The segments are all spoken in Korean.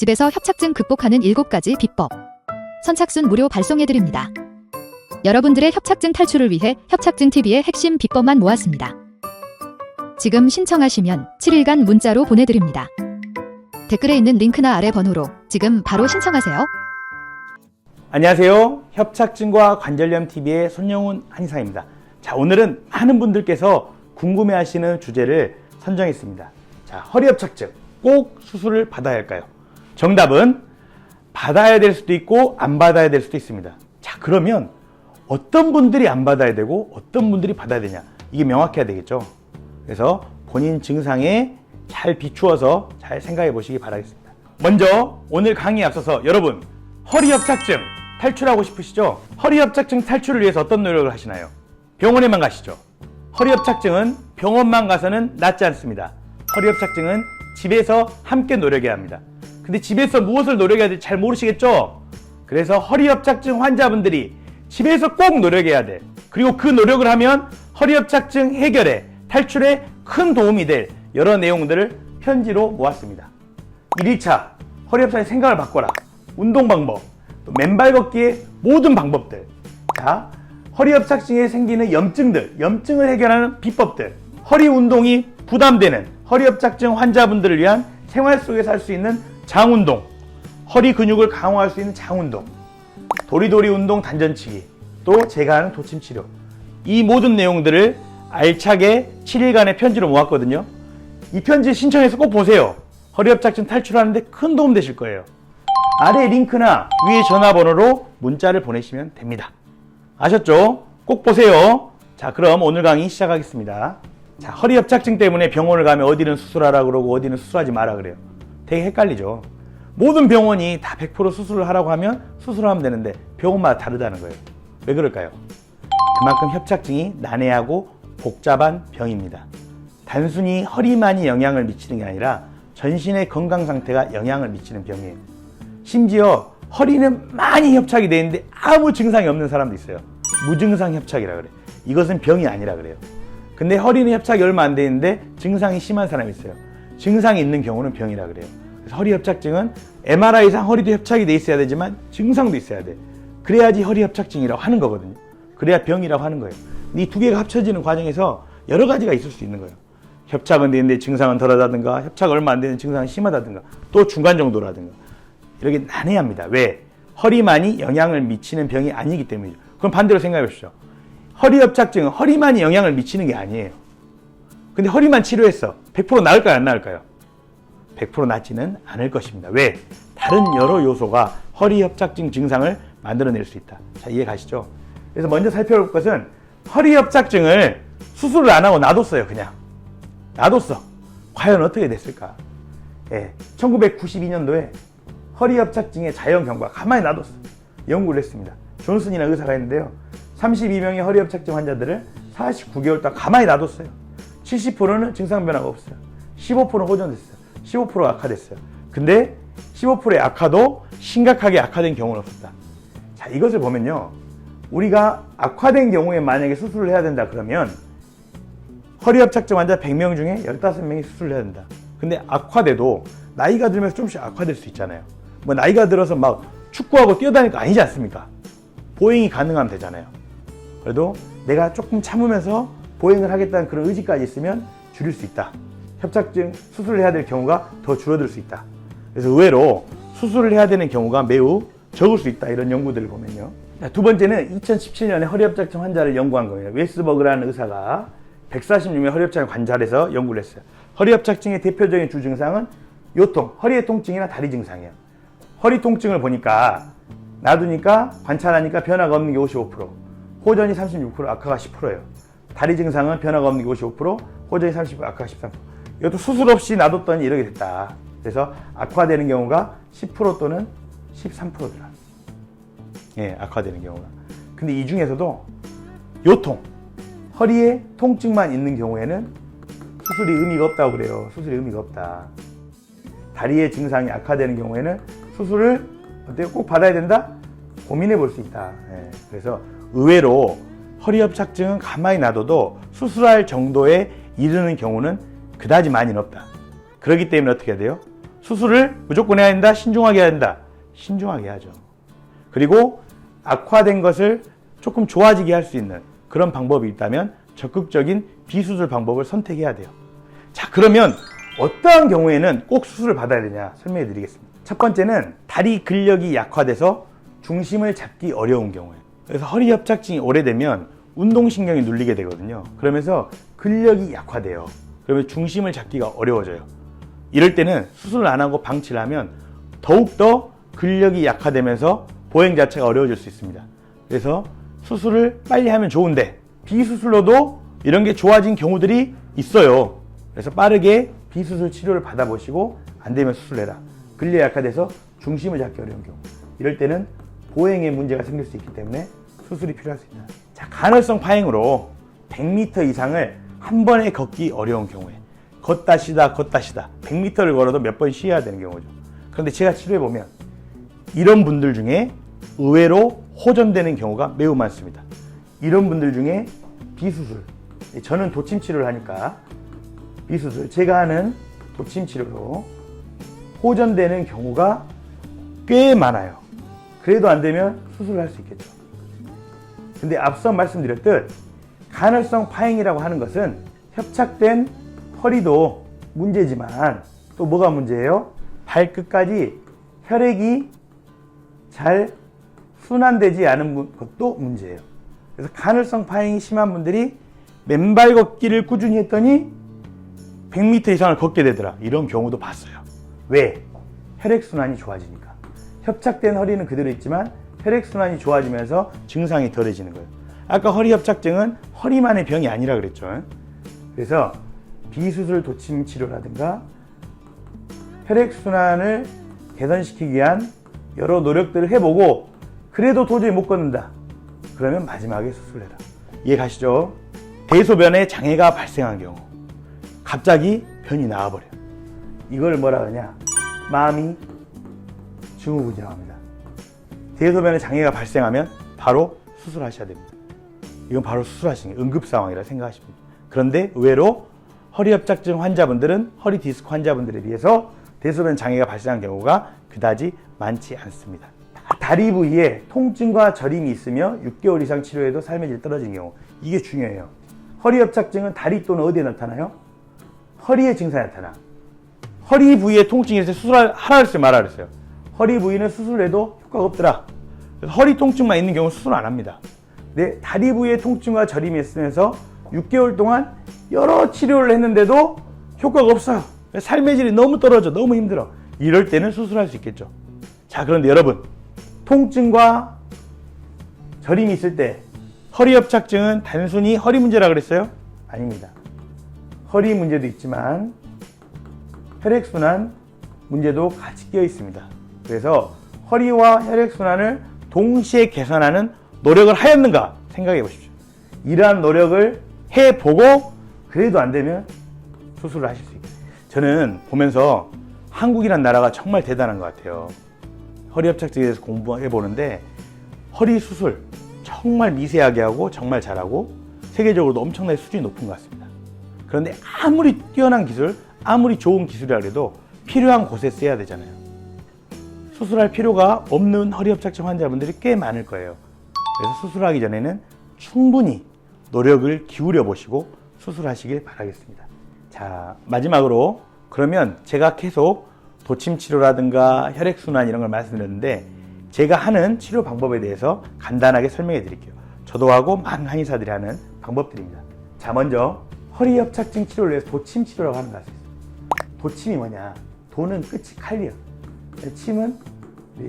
집에서 협착증 극복하는 7가지 비법. 선착순 무료 발송해드립니다. 여러분들의 협착증 탈출을 위해 협착증 TV의 핵심 비법만 모았습니다. 지금 신청하시면 7일간 문자로 보내드립니다. 댓글에 있는 링크나 아래 번호로 지금 바로 신청하세요. 안녕하세요. 협착증과 관절염 TV의 손영훈 한의사입니다. 자, 오늘은 많은 분들께서 궁금해하시는 주제를 선정했습니다. 자, 허리 협착증 꼭 수술을 받아야 할까요? 정답은 받아야 될 수도 있고 안 받아야 될 수도 있습니다. 자, 그러면 어떤 분들이 안 받아야 되고 어떤 분들이 받아야 되냐? 이게 명확해야 되겠죠. 그래서 본인 증상에 잘 비추어서 잘 생각해 보시기 바라겠습니다. 먼저 오늘 강의에 앞서서 여러분 허리 협착증 탈출하고 싶으시죠? 허리 협착증 탈출을 위해서 어떤 노력을 하시나요? 병원에만 가시죠. 허리 협착증은 병원만 가서는 낫지 않습니다. 허리 협착증은 집에서 함께 노력해야 합니다. 근데 집에서 무엇을 노력해야 될지 잘 모르시겠죠? 그래서 허리 협착증 환자분들이 집에서 꼭 노력해야 돼. 그리고 그 노력을 하면 허리 협착증 해결에 탈출에 큰 도움이 될 여러 내용들을 편지로 모았습니다. 1일차 허리 협착의 생각을 바꿔라. 운동 방법, 또 맨발 걷기의 모든 방법들. 자, 허리 협착증에 생기는 염증들, 염증을 해결하는 비법들. 허리 운동이 부담되는 허리 협착증 환자분들을 위한 생활 속에서 할 수 있는 장운동. 허리 근육을 강화할 수 있는 장운동. 도리도리 운동 단전치기. 또 제가 하는 도침 치료. 이 모든 내용들을 알차게 7일간의 편지로 모았거든요. 이 편지 신청해서 꼭 보세요. 허리 협착증 탈출하는데 큰 도움 되실 거예요. 아래 링크나 위에 전화번호로 문자를 보내시면 됩니다. 아셨죠? 꼭 보세요. 자, 그럼 오늘 강의 시작하겠습니다. 자, 허리 협착증 때문에 병원을 가면 어디는 수술하라 그러고 어디는 수술하지 마라 그래요. 되게 헷갈리죠. 모든 병원이 다 100% 수술을 하라고 하면 수술하면 되는데 병원마다 다르다는 거예요. 왜 그럴까요? 그만큼 협착증이 난해하고 복잡한 병입니다. 단순히 허리만이 영향을 미치는 게 아니라 전신의 건강 상태가 영향을 미치는 병이에요. 심지어 허리는 많이 협착이 돼 있는데 아무 증상이 없는 사람도 있어요. 무증상 협착이라 그래. 이것은 병이 아니라 그래요. 근데 허리는 협착이 얼마 안돼 있는데 증상이 심한 사람이 있어요. 증상이 있는 경우는 병이라 그래요. 허리 협착증은 MRI상 허리도 협착이 돼 있어야 되지만 증상도 있어야 돼. 그래야지 허리 협착증이라고 하는 거거든요. 그래야 병이라고 하는 거예요. 이 두 개가 합쳐지는 과정에서 여러 가지가 있을 수 있는 거예요. 협착은 되는데 증상은 덜하다든가 협착 얼마 안 되는 증상은 심하다든가 또 중간 정도라든가 이렇게 난해합니다. 왜? 허리만이 영향을 미치는 병이 아니기 때문이죠. 그럼 반대로 생각해 보십시오. 허리 협착증은 허리만이 영향을 미치는 게 아니에요. 근데 허리만 치료했어. 100% 나을까요? 안 나을까요? 100% 낫지는 않을 것입니다. 왜? 다른 여러 요소가 허리 협착증 증상을 만들어낼 수 있다. 자, 이해 가시죠? 그래서 먼저 살펴볼 것은 허리 협착증을 수술을 안 하고 놔뒀어요, 그냥. 놔뒀어. 과연 어떻게 됐을까? 예, 1992년도에 허리 협착증의 자연 경과 가만히 놔뒀어. 연구를 했습니다. 존슨이나 의사가 했는데요. 32명의 허리 협착증 환자들을 49개월 동안 가만히 놔뒀어요. 70%는 증상 변화가 없어요. 15%는 호전됐어요. 15% 악화됐어요. 근데 15%의 악화도 심각하게 악화된 경우는 없었다. 자, 이것을 보면요. 우리가 악화된 경우에 만약에 수술을 해야 된다 그러면 허리 협착증 환자 100명 중에 15명이 수술을 해야 된다. 근데 악화돼도 나이가 들면서 조금씩 악화될 수 있잖아요. 뭐 나이가 들어서 막 축구하고 뛰어다니는 거 아니지 않습니까? 보행이 가능하면 되잖아요. 그래도 내가 조금 참으면서 보행을 하겠다는 그런 의지까지 있으면 줄일 수 있다. 협착증 수술을 해야 될 경우가 더 줄어들 수 있다. 그래서 의외로 수술을 해야 되는 경우가 매우 적을 수 있다. 이런 연구들을 보면요. 자, 두 번째는 2017년에 허리협착증 환자를 연구한 거예요. 웨스버그라는 의사가 146명 허리협착 관찰해서 연구를 했어요. 허리협착증의 대표적인 주 증상은 요통, 허리의 통증이나 다리 증상이에요. 허리 통증을 보니까 놔두니까 관찰하니까 변화가 없는 게 55%, 호전이 36%, 악화가 10%예요. 다리 증상은 변화가 없는 게 55%, 호전이 30%, 악화가 13%. 이것도 수술 없이 놔뒀더니 이렇게 됐다. 그래서 악화되는 경우가 10% 또는 13%더라. 예, 악화되는 경우가. 근데 이 중에서도 요통, 허리에 통증만 있는 경우에는 수술이 의미가 없다고 그래요. 수술이 의미가 없다. 다리의 증상이 악화되는 경우에는 수술을 어때요? 꼭 받아야 된다? 고민해 볼 수 있다. 예, 그래서 의외로 허리 협착증은 가만히 놔둬도 수술할 정도에 이르는 경우는 그다지 많이는 없다. 그렇기 때문에 어떻게 해야 돼요? 수술을 무조건 해야 된다, 신중하게 해야 된다. 신중하게 하죠. 그리고 악화된 것을 조금 좋아지게 할 수 있는 그런 방법이 있다면 적극적인 비수술 방법을 선택해야 돼요. 자, 그러면 어떠한 경우에는 꼭 수술을 받아야 되냐 설명해 드리겠습니다. 첫 번째는 다리 근력이 약화돼서 중심을 잡기 어려운 경우에. 그래서 허리 협착증이 오래되면 운동신경이 눌리게 되거든요. 그러면서 근력이 약화돼요. 그러면 중심을 잡기가 어려워져요. 이럴 때는 수술을 안 하고 방치를 하면 더욱더 근력이 약화되면서 보행 자체가 어려워질 수 있습니다. 그래서 수술을 빨리 하면 좋은데 비수술로도 이런 게 좋아진 경우들이 있어요. 그래서 빠르게 비수술 치료를 받아보시고 안 되면 수술해라. 근력 약화돼서 중심을 잡기 어려운 경우. 이럴 때는 보행에 문제가 생길 수 있기 때문에 수술이 필요할 수 있다. 자, 간헐성 파행으로 100m 이상을 한 번에 걷기 어려운 경우에 걷다 쉬다 걷다 쉬다 100m를 걸어도 몇 번 쉬어야 되는 경우죠. 그런데 제가 치료해 보면 이런 분들 중에 의외로 호전되는 경우가 매우 많습니다. 이런 분들 중에 비수술, 저는 도침 치료를 하니까 비수술, 제가 하는 도침 치료로 호전되는 경우가 꽤 많아요. 그래도 안 되면 수술을 할 수 있겠죠. 근데 앞서 말씀드렸듯 간헐성 파행이라고 하는 것은 협착된 허리도 문제지만 또 뭐가 문제예요? 발끝까지 혈액이 잘 순환되지 않은 분- 것도 문제예요. 그래서 간헐성 파행이 심한 분들이 맨발 걷기를 꾸준히 했더니 100m 이상을 걷게 되더라. 이런 경우도 봤어요. 왜? 혈액순환이 좋아지니까. 협착된 허리는 그대로 있지만 혈액순환이 좋아지면서 증상이 덜해지는 거예요. 아까 허리 협착증은 허리만의 병이 아니라 그랬죠. 그래서 비수술 도침 치료라든가 혈액순환을 개선시키기 위한 여러 노력들을 해보고 그래도 도저히 못 걷는다. 그러면 마지막에 수술해라. 이해 가시죠? 대소변에 장애가 발생한 경우 갑자기 변이 나와버려. 이걸 뭐라 그러냐? 마음이 증후군이라고 합니다. 대소변에 장애가 발생하면 바로 수술하셔야 됩니다. 이건 바로 수술하시는 게 응급 상황이라 생각하시면 됩니다. 그런데 의외로 허리 협착증 환자분들은 허리 디스크 환자분들에 비해서 대소변 장애가 발생한 경우가 그다지 많지 않습니다. 다리 부위에 통증과 저림이 있으며 6개월 이상 치료해도 삶의 질 떨어지는 경우 이게 중요해요. 허리 협착증은 다리 또는 어디에 나타나요? 허리에 증상이 나타나. 허리 부위에 통증이 있을 때 수술하라 그랬어요, 말하라 그랬어요. 허리 부위는 수술해도 효과가 없더라. 허리 통증만 있는 경우는 수술 안 합니다. 근데 다리 부위에 통증과 저림이 있으면서 6개월 동안 여러 치료를 했는데도 효과가 없어요. 삶의 질이 너무 떨어져, 너무 힘들어. 이럴 때는 수술할 수 있겠죠. 자, 그런데 여러분, 통증과 저림이 있을 때 허리 협착증은 단순히 허리 문제라 그랬어요? 아닙니다. 허리 문제도 있지만 혈액순환 문제도 같이 끼어 있습니다. 그래서 허리와 혈액순환을 동시에 개선하는 노력을 하였는가 생각해 보십시오. 이러한 노력을 해보고 그래도 안 되면 수술을 하실 수 있겠어요. 저는 보면서 한국이란 나라가 정말 대단한 것 같아요. 허리 협착증에 대해서 공부해 보는데 허리 수술 정말 미세하게 하고 정말 잘하고 세계적으로도 엄청나게 수준이 높은 것 같습니다. 그런데 아무리 뛰어난 기술, 아무리 좋은 기술이라 해도 필요한 곳에 써야 되잖아요. 수술할 필요가 없는 허리 협착증 환자분들이 꽤 많을 거예요. 그래서 수술하기 전에는 충분히 노력을 기울여 보시고 수술하시길 바라겠습니다. 자, 마지막으로 그러면 제가 계속 도침 치료라든가 혈액순환 이런 걸 말씀드렸는데 제가 하는 치료 방법에 대해서 간단하게 설명해 드릴게요. 저도 하고 많은 한의사들이 하는 방법들입니다. 자, 먼저 허리 협착증 치료를 위해서 도침 치료라고 하는 것이 있어요. 도침이 뭐냐? 도는 끝이 칼이요. 침은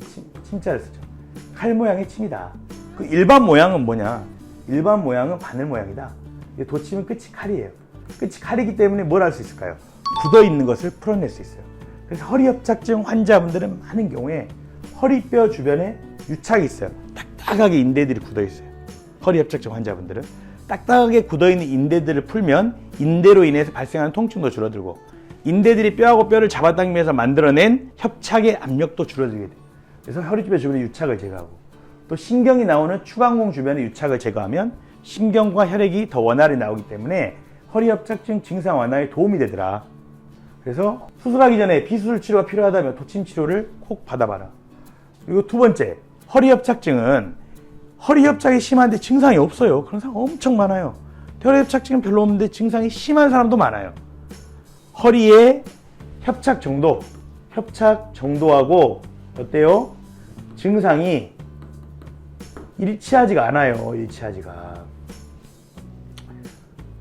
침, 침자를 쓰죠. 칼 모양의 침이다. 그 일반 모양은 뭐냐? 일반 모양은 바늘 모양이다. 도침은 끝이 칼이에요. 끝이 칼이기 때문에 뭘 할 수 있을까요? 굳어 있는 것을 풀어낼 수 있어요. 그래서 허리 협착증 환자분들은 많은 경우에 허리뼈 주변에 유착이 있어요. 딱딱하게 인대들이 굳어 있어요. 허리 협착증 환자분들은 딱딱하게 굳어 있는 인대들을 풀면 인대로 인해서 발생하는 통증도 줄어들고 인대들이 뼈하고 뼈를 잡아당기면서 만들어낸 협착의 압력도 줄어들게 돼요. 그래서 허리뼈 주변의 유착을 제거하고 또 신경이 나오는 추간공 주변의 유착을 제거하면 신경과 혈액이 더 원활히 나오기 때문에 허리 협착증 증상 완화에 도움이 되더라. 그래서 수술하기 전에 비수술 치료가 필요하다면 도침 치료를 꼭 받아봐라. 그리고 두 번째, 허리 협착증은 허리 협착이 심한데 증상이 없어요. 그런 사람 엄청 많아요. 허리 협착증은 별로 없는데 증상이 심한 사람도 많아요. 허리의 협착 정도, 협착 정도하고 어때요? 증상이 일치하지가 않아요. 일치하지가.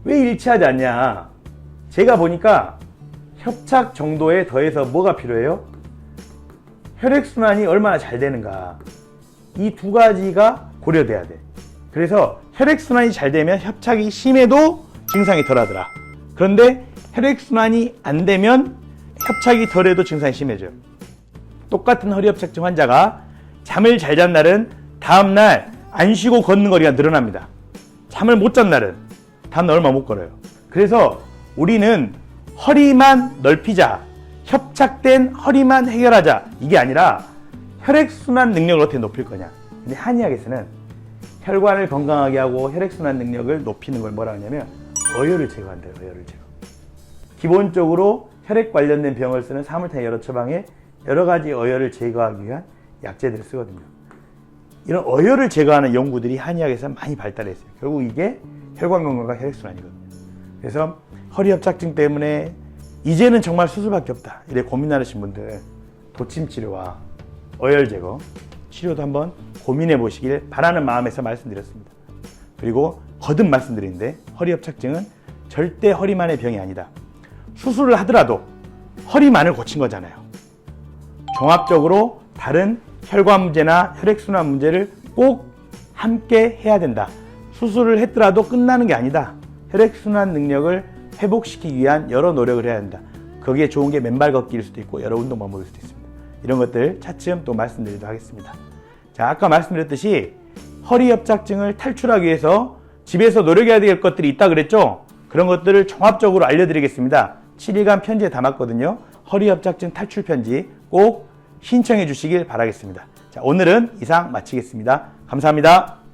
왜 일치하지 않냐? 제가 보니까 협착 정도에 더해서 뭐가 필요해요? 혈액순환이 얼마나 잘 되는가. 이 두 가지가 고려돼야 돼. 그래서 혈액순환이 잘 되면 협착이 심해도 증상이 덜하더라. 그런데 혈액순환이 안 되면 협착이 덜해도 증상이 심해져요. 똑같은 허리협착증 환자가 잠을 잘 잔 날은 다음날 안 쉬고 걷는 거리가 늘어납니다. 잠을 못 잔 날은 다음날 얼마 못 걸어요. 그래서 우리는 허리만 넓히자, 협착된 허리만 해결하자 이게 아니라 혈액순환 능력을 어떻게 높일 거냐. 근데 한의학에서는 혈관을 건강하게 하고 혈액순환 능력을 높이는 걸 뭐라 하냐면 어혈을 제거한대요. 어혈을 제거. 기본적으로 혈액 관련된 병을 쓰는 사물탄 여러 처방에 여러 가지 어혈을 제거하기 위한 약재들을 쓰거든요. 이런 어혈을 제거하는 연구들이 한의학에서 많이 발달했어요. 결국 이게 혈관 건강과 혈액순환이거든요. 그래서 허리 협착증 때문에 이제는 정말 수술밖에 없다. 이래 고민하시는 분들 도침 치료와 어혈 제거 치료도 한번 고민해 보시길 바라는 마음에서 말씀드렸습니다. 그리고 거듭 말씀드리는데 허리 협착증은 절대 허리만의 병이 아니다. 수술을 하더라도 허리만을 고친 거잖아요. 종합적으로 다른 혈관 문제나 혈액순환 문제를 꼭 함께 해야 된다. 수술을 했더라도 끝나는 게 아니다. 혈액순환 능력을 회복시키기 위한 여러 노력을 해야 한다. 거기에 좋은 게 맨발 걷기일 수도 있고 여러 운동 방법일 수도 있습니다. 이런 것들 차츰 또 말씀드리도록 하겠습니다. 자, 아까 말씀드렸듯이 허리 협착증을 탈출하기 위해서 집에서 노력해야 될 것들이 있다 그랬죠? 그런 것들을 종합적으로 알려드리겠습니다. 7일간 편지에 담았거든요. 허리 협착증 탈출 편지 꼭 신청해 주시길 바라겠습니다. 자, 오늘은 이상 마치겠습니다. 감사합니다.